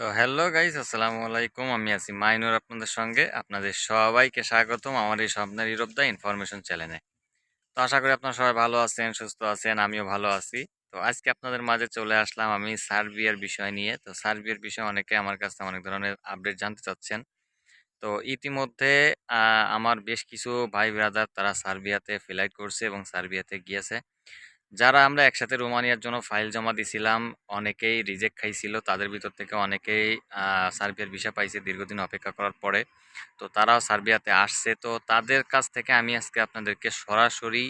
তো hello guys, আসসালামু আলাইকুম। আমি আছি মাইনুর আপনাদের সঙ্গে। আপনাদের সবাইকে স্বাগতম আমার এই স্বপ্নের ইউরোপ দা ইনফরমেশন চ্যানেলে। তো আশা করি আপনারা সবাই ভালো আছেন, সুস্থ আছেন, আমিও ভালো আছি। তো আজকে আপনাদের মাঝে চলে আসলাম আমি সার্বিয়ার বিষয় নিয়ে। তো সার্বিয়ার বিষয়ে অনেকে আমার কাছে অনেক ধরনের আপডেট জানতে চাচ্ছেন। তো ইতিমধ্যে আমার বেশ কিছু ভাই ব্রাদার তারা সার্বিয়াতে ফ্লাইট করছে এবং সার্বিয়াতে গিয়েছে। যারা আমরা একসাথে রোমানিয়ার জন্য ফাইল জমা দিছিলাম, অনেকেই রিজেক্ট খাইছিল। তাদের ভিতর থেকে অনেকেই সার্বিয়ার ভিসা পাইছে দীর্ঘদিন অপেক্ষা করার পরে। তো তারাও সার্বিয়াতে আসছে। তো তাদের কাছ থেকে আমি আজকে আপনাদেরকে সরাসরি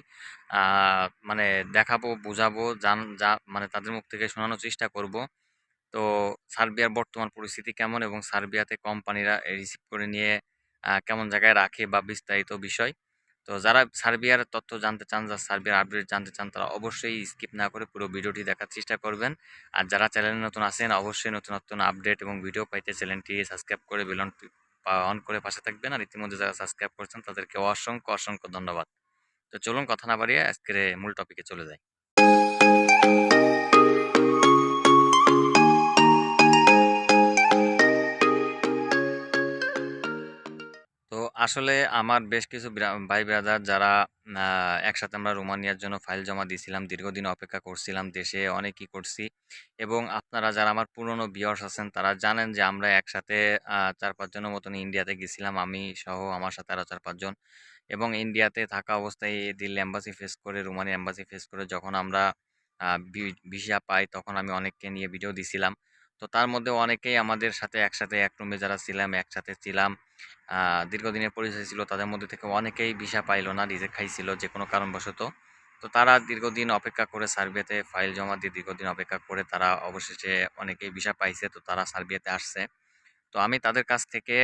মানে দেখাবো, বুঝাবো, জান, যা মানে তাদের মুখ থেকে শোনানোর চেষ্টা করব। তো সার্বিয়ার বর্তমান পরিস্থিতি কেমন এবং সার্বিয়াতে কোম্পানিরা রিসিভ করে নিয়ে কেমন জায়গায় রাখে বা বিস্তারিত বিষয়। তো যারা সার্বিয়ার তথ্য জানতে চান, যারা সার্বিয়ার আপডেট জানতে চান, তারা অবশ্যই স্কিপ না করে পুরো ভিডিওটি দেখার চেষ্টা করবেন। আর যারা চ্যানেলে নতুন আসেন অবশ্যই নতুন নতুন আপডেট এবং ভিডিও পাইতে চ্যানেলটি সাবস্ক্রাইব করে বেলন অন করে পাশে থাকবেন। আর ইতিমধ্যে যারা সাবস্ক্রাইব করছেন, তাদেরকে অসংখ্য অসংখ্য ধন্যবাদ। তো চলুন কথা না বাড়িয়ে আজকের মূল টপিকে চলে যাই। আসলে আমার বেশ কিছু ভাই ব্রাদার যারা একসাথে আমরা রোমানিয়ার জন্য ফাইল জমা দিয়েছিলাম, দীর্ঘদিন অপেক্ষা করছিলাম, দেশে অনেক কি করছি। এবং আপনারা যারা আমার পুরনো ভিউয়ার্স আছেন, তারা জানেন যে আমরা একসাথে চার পাঁচজনের মতন ইন্ডিয়াতে গেছিলাম, আমি সহ আমার সাথে আরও চার পাঁচজন এবং ইন্ডিয়াতে থাকা অবস্থায় দিল্লি এম্বাসি ফেস করে, রোমানিয়া এম্বাসি ফেস করে যখন আমরা ভিসা পাই, তখন আমি অনেককে নিয়ে ভিডিও দিছিলাম। তো তার মধ্যে অনেকেই আমাদের সাথে একসাথে এক রুমে যারা ছিলাম, একসাথে ছিলাম দীর্ঘদিনের পরিচয় ছিল, তাদের মধ্যে থেকে অনেকেই ভিসা পাইলো না রিজেক্ট খাইছিল যে কোনো কারণবশত। তো তারা দীর্ঘদিন অপেক্ষা করে সার্বিয়াতে ফাইল জমা দিয়ে দীর্ঘদিন অপেক্ষা করে তারা অবশেষে অনেকেই ভিসা পাইছে, তো তারা সার্বিয়াতে আসছে। তো আমি তাদের কাছ থেকে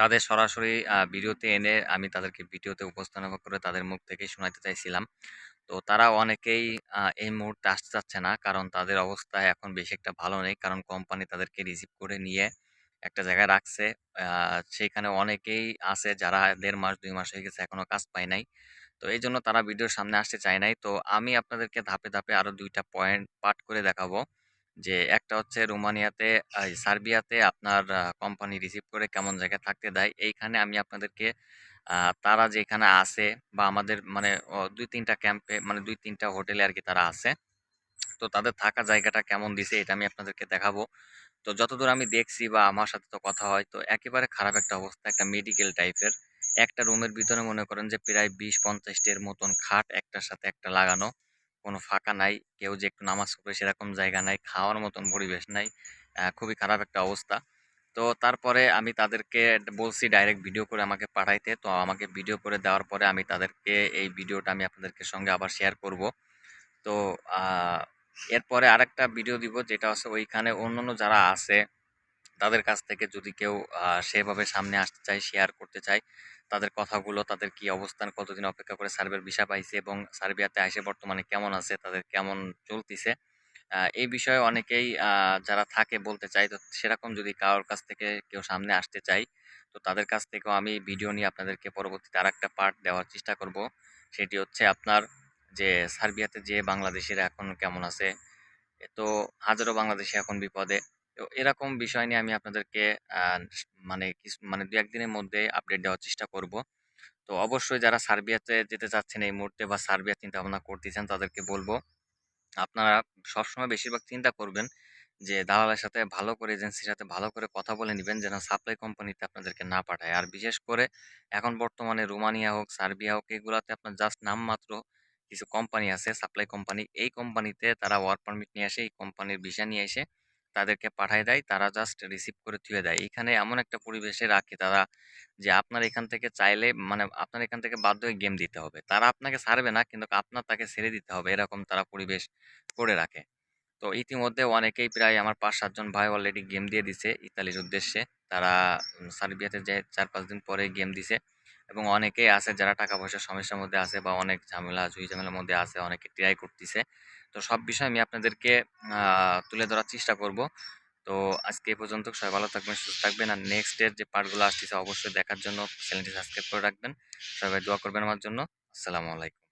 তাদের সরাসরি ভিডিওতে এনে আমি তাদেরকে ভিডিওতে উপস্থাপন করে তাদের মুখ থেকে শোনাতে চাইছিলাম। তো তারা অনেকেই এই মুহূর্তে আসতে চাচ্ছে না। কারণ তাদের অবস্থা এখন বেশি একটা ভালো নেই। কারণ কোম্পানি তাদেরকে রিসিভ করে নিয়ে একটা জায়গায় রাখছে। সেইখানে অনেকেই আছে যারা দেড় মাস, দুই মাস হয়ে গেছে এখনও কাজ পায় নাই। তো এই জন্য তারা ভিডিওর সামনে আসতে চায় নাই। তো আমি আপনাদেরকে ধাপে ধাপে আরও দুইটা পয়েন্ট পাঠ করে দেখাবো। যে একটা হচ্ছে রোমানিয়াতে সার্বিয়াতে আপনার কোম্পানি রিসিভ করে কেমন জায়গায় থাকতে দেয়। এইখানে আমি আপনাদেরকে তারা যেখানে আছে বা আমাদের মানে দুই তিনটা ক্যাম্পে মানে দুই তিনটা হোটেলে আর কি তারা আছে। তো তাদের থাকা জায়গাটা কেমন দিছে এটা আমি আপনাদেরকে দেখাবো। তো যতদূর আমি দেখছি বা আমার সাথে তো কথা হয়, তো একেবারে খারাপ একটা অবস্থা, একটা মেডিকেল টাইপের একটা রুমের ভিতরে মনে করেন যে প্রায় বিশ পঞ্চাশটির মতন খাট একটার সাথে একটা লাগানো। কোনো ফাঁকা নাই, কেউ যে একটু নামাজ পড়বে সেরকম জায়গা নাই, খাওয়ার মতন পরিবেশ নাই। খুবই খারাপ একটা অবস্থা। তো তারপরে আমি তাদেরকে বলছি ডাইরেক্ট ভিডিও করে আমাকে পাঠাইতে। তো আমাকে ভিডিও করে দেওয়ার পরে আমি তাদেরকে এই ভিডিওটা আমি আপনাদেরকে সঙ্গে আবার শেয়ার করব। তো এরপরে আরেকটা ভিডিও দিব যেটা হচ্ছে ওইখানে অন্যান্য যারা আছে, তাদের কাছ থেকে যদি কেউ সেভাবে সামনে আসতে চায় শেয়ার করতে চায়, তাদের কথাগুলো, তাদের কি অবস্থান, কতদিন অপেক্ষা করে সার্বিয়ার ভিসা পাইছে এবং সার্বিয়াতে আসে বর্তমানে কেমন আছে, তাদের কেমন চলতিছে এই বিষয়ে অনেকেই যারা থাকে বলতে চাই তো সেরকম যদি কারোর কাছ থেকে কেউ সামনে আসতে চাই তো তাদের কাছ থেকেও আমি ভিডিও নিয়ে আপনাদেরকে পরবর্তীতে আর একটা পার্ট দেওয়ার চেষ্টা করব। সেটি হচ্ছে আপনার যে সার্বিয়াতে যে বাংলাদেশের এখন কেমন আছে তো হাজারো বাংলাদেশি এখন বিপদে। তো এরকম বিষয় নিয়ে আমি আপনাদেরকে মানে মানে দু একদিনের মধ্যে আপডেট দেওয়ার চেষ্টা করব। তো অবশ্যই যারা সার্বিয়াতে যেতে চাচ্ছেন এই মুহূর্তে বা সার্বিয়া চিন্তা ভাবনা করতেছেন তাদেরকে বলব আপনারা সবসময় বেশিরভাগ চিন্তা করবেন যে, দালালের সাথে ভালো করে, এজেন্সির সাথে ভালো করে কথা বলে নেবেন যেন সাপ্লাই কোম্পানিতে আপনাদেরকে না পাঠায়। আর বিশেষ করে এখন বর্তমানে রোমানিয়া হোক, সার্বিয়া হোক, এগুলাতে আপনার জাস্ট নামমাত্র কিছু কোম্পানি আছে, সাপ্লাই কোম্পানি। এই কোম্পানিতে তারা ওয়ার্ক পারমিট নিয়ে আসে, এই কোম্পানির ভিসা নিয়ে এসে তাদেরকে পাঠায় দেয়, তারা জাস্ট রিসিভ করে থুয়ে দেয়। এখানে এমন একটা পরিবেশে রাখে তারা যে আপনার এখান থেকে চাইলে মানে আপনার এখান থেকে বাধ্য হয়ে গেম দিতে হবে। তারা আপনাকে ছাড়বে না, কিন্তু আপনার তাকে ছেড়ে দিতে হবে, এরকম তারা পরিবেশ করে রাখে। তো ইতিমধ্যে অনেকেই প্রায় আমার পাঁচ সাতজন ভাই অলরেডি গেম দিয়ে দিছে ইতালির উদ্দেশ্যে। তারা সার্বিয়াতে যে চার, পাঁচ দিন পরে গেম দিছে। এবং অনেকেই আছে যারা টাকা পয়সার সমস্যার মধ্যে আছে বা অনেক ঝামেলা জুই ঝামেলার মধ্যে আছে, অনেকে ট্রাই করতেছে। তো সব বিষয় আমি আপনাদেরকে তুলে ধরার চেষ্টা করব। তো আজকে এই পর্যন্ত সবাই ভালো থাকবেন, সুস্থ থাকবেন আর নেক্সট এর যে পার্টগুলো আসতেছে অবশ্যই দেখার জন্য চ্যানেলটি সাবস্ক্রাইব করে রাখবেন। সবাই দোয়া করবেন আমার জন্য। আসসালামু আলাইকুম।